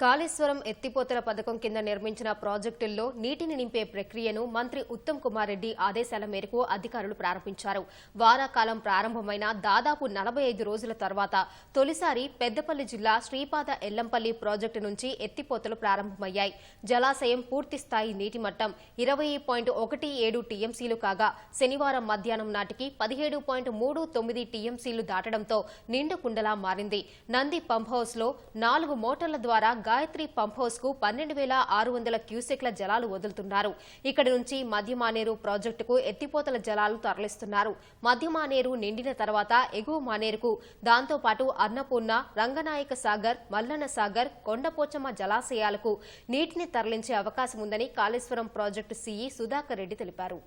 కాళేశ్వరం ఎత్తిపోతల పథకం కింద నిర్మించిన ప్రాజెక్టుల్లో నీటిని నింపే ప్రక్రియను మంత్రి ఉత్తమ్ కుమార్ రెడ్డి ఆదేశాల మేరకు అధికారులు ప్రారంభించారు. వారాకాలం ప్రారంభమైన దాదాపు నలభై ఐదు రోజుల తర్వాత తొలిసారి పెద్దపల్లి జిల్లా శ్రీపాద ఎల్లంపల్లి ప్రాజెక్టు నుంచి ఎత్తిపోతలు ప్రారంభమయ్యాయి. జలాశయం పూర్తిస్థాయి నీటి మట్టం ఇరవై పాయింట్ ఒకటి ఏడు టీఎంసీలు కాగా శనివారం మధ్యాహ్నం నాటికి పదిహేడు పాయింట్ మూడు తొమ్మిది టీఎంసీలు దాటడంతో నిండు కుండలా మారింది. నంది పంప్ హౌస్లో నాలుగు మోటార్ల ద్వారా గాయత్రి పంప్ హౌస్కు పన్నెండు వేల ఆరు వందల క్యూసెక్ల జలాలు వదులుతున్నారు. ఇక్కడి నుంచి మధ్యమానేరు ప్రాజెక్టుకు ఎత్తిపోతల జలాలు తరలిస్తున్నారు. మధ్యమానేరు నిండిన తర్వాత ఎగువ మానేరుకు దాంతోపాటు అన్నపూర్ణ రంగనాయక సాగర్ మల్లన్న సాగర్ కొండపోచమ్మ జలాశయాలకు నీటిని తరలించే అవకాశం ఉందని కాళేశ్వరం ప్రాజెక్టు సీఈ సుధాకర్ రెడ్డి తెలిపారు.